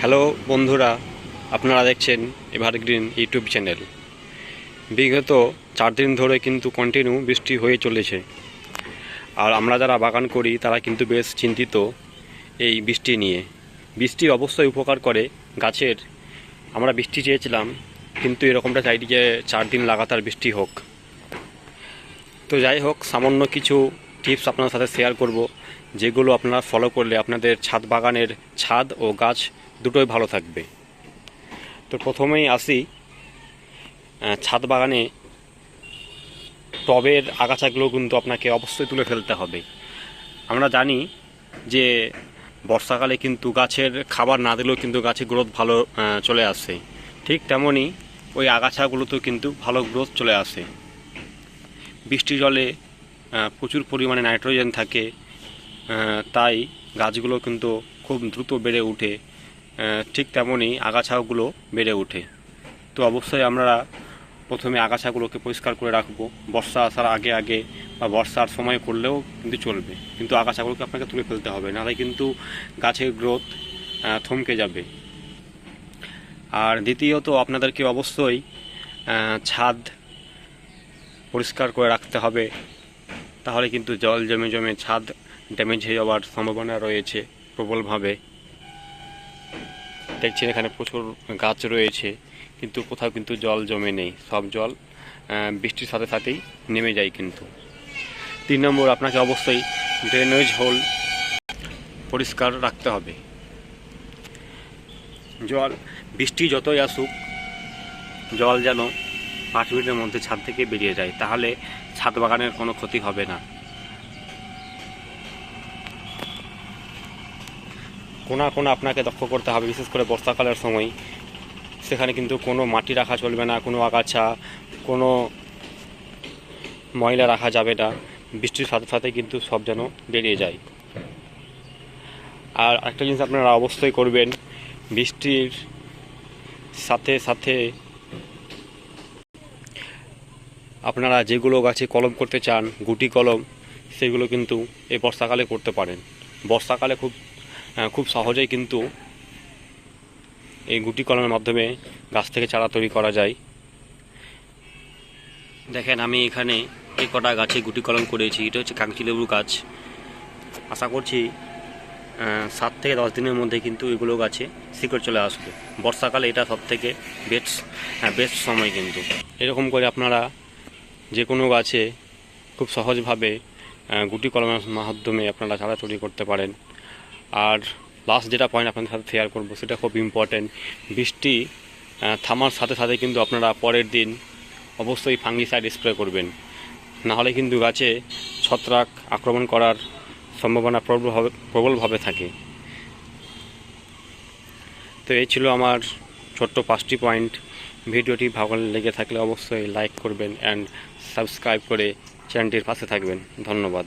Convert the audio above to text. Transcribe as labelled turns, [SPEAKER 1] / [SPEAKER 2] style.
[SPEAKER 1] Hello বন্ধুরা, আপনারা দেখছেন এভারগ্রিন ইউটিউব চ্যানেল। বিগত চার দিন ধরে কিন্তু কন্টিনিউ বৃষ্টি হয়ে চলেছে। আর আমরা যারা বাগান করি, তারা কিন্তু বেশ চিন্তিত এই বৃষ্টি নিয়ে। বৃষ্টি অবশ্যই উপকার করে গাছের। আমরা বৃষ্টি চেয়েছিলাম, কিন্তু এরকমটা চাইনি যে চার দিন লাগাতার বৃষ্টি হোক। তো যাই হোক, সামান্য কিছু টিপস আপনার সাথে শেয়ার করব, যেগুলো আপনারা ফলো করলে আপনাদের ছাদ বাগানের ছাদ ও গাছ দুটোই ভালো থাকবে। তো প্রথমেই আসি ছাদ বাগানে টবের আগাছাগুলো কিন্তু আপনাকে অবশ্যই তুলে ফেলতে হবে। আমরা জানি যে বর্ষাকালে কিন্তু গাছের খাবার না দিলেও কিন্তু গাছের গ্রোথ ভালো চলে আসে। ঠিক তেমনই ওই আগাছাগুলোতেও কিন্তু ভালো গ্রোথ চলে আসে। বৃষ্টি জলে প্রচুর পরিমাণে নাইট্রোজেন থাকে তাই গাছগুলো কিন্তু খুব দ্রুত বেড়ে ওঠে ঠিক তেমনই আগাছাগুলো বেড়ে ওঠে তো অবশ্যই আমরা প্রথমে আগাছাগুলোকে পরিষ্কার করে রাখব। বর্ষা আসার আগে আগে বা বর্ষার সময় করলেও কিন্তু চলবে। কিন্তু আগাছাগুলোকে আপনাকে তুলে ফেলতে হবে, নাহলে কিন্তু গাছের গ্রোথ থমকে যাবে। আর দ্বিতীয়ত আপনাদেরকে অবশ্যই ছাদ পরিষ্কার করে রাখতে হবে। তাহলে কিন্তু জল জমে জমে ছাদ ড্যামেজ হয়ে যাওয়ার সম্ভাবনা রয়েছে প্রবলভাবে। দেখছেন এখানে প্রচুর গাছ রয়েছে, কিন্তু কোথাও কিন্তু জল জমে নেই। সব জল বৃষ্টির সাথে সাথেই নেমে যায় কিন্তু। তিন নম্বর, আপনাকে অবশ্যই ড্রেনেজ হোল পরিষ্কার রাখতে হবে। জল, বৃষ্টি যতই আসুক, জল যেন পাঁচ মিনিটের মধ্যে ছাদ থেকে বেরিয়ে যায়। তাহলে ছাদ বাগানের কোনো ক্ষতি হবে না। কোনা কোনা আপনাকে দক্ষ করতে হবে, বিশেষ করে বর্ষাকালের সময়। সেখানে কিন্তু কোনো মাটি রাখা চলবে না, কোনো আগাছা, কোনো ময়লা রাখা যাবে না। বৃষ্টির সাথে সাথে কিন্তু সব যেন বেরিয়ে যায়। আর একটা জিনিস আপনারা অবশ্যই করবেন, বৃষ্টির সাথে সাথে আপনারা যেগুলো গাছে কলম করতে চান, গুটি কলম, সেগুলো কিন্তু এই বর্ষাকালে করতে পারেন। বর্ষাকালে খুব খুব সহজেই কিন্তু এই গুটি কলমের মাধ্যমে গাছ থেকে চারা তৈরি করা যায়। দেখেন, আমি এখানে এই কটা গাছে গুটি কলম করেছি। এটা হচ্ছে কাগজি লেবু গাছ। আশা করছি সাত থেকে দশ দিনের মধ্যে কিন্তু এগুলো গাছে শিকড় চলে আসবে। বর্ষাকালে এটা সব থেকে বেস্ট বেস্ট সময় কিন্তু। এরকম করে আপনারা যে কোনো গাছে খুব সহজভাবে গুটি কলমের মাধ্যমে আপনারা চারা করতে পারেন। আর লাস্ট যেটা পয়েন্ট আপনাদের সাথে শেয়ার করব, সেটা খুব ইম্পর্ট্যান্ট বৃষ্টি থামার সাথে সাথে কিন্তু আপনারা পরের দিন অবশ্যই ফাঙ্গিসাইড স্প্রে করবেন। নাহলে কিন্তু গাছে ছত্রাক আক্রমণ করার সম্ভাবনা প্রবলভাবে প্রবলভাবে থাকে। তো এই ছিল আমার ছোট্ট পাঁচটি পয়েন্ট ভিডিওটি ভালো লেগে থাকলে অবশ্যই লাইক করবেন অ্যান্ড সাবস্ক্রাইব করে চ্যানেলটির পাশে থাকবেন। ধন্যবাদ।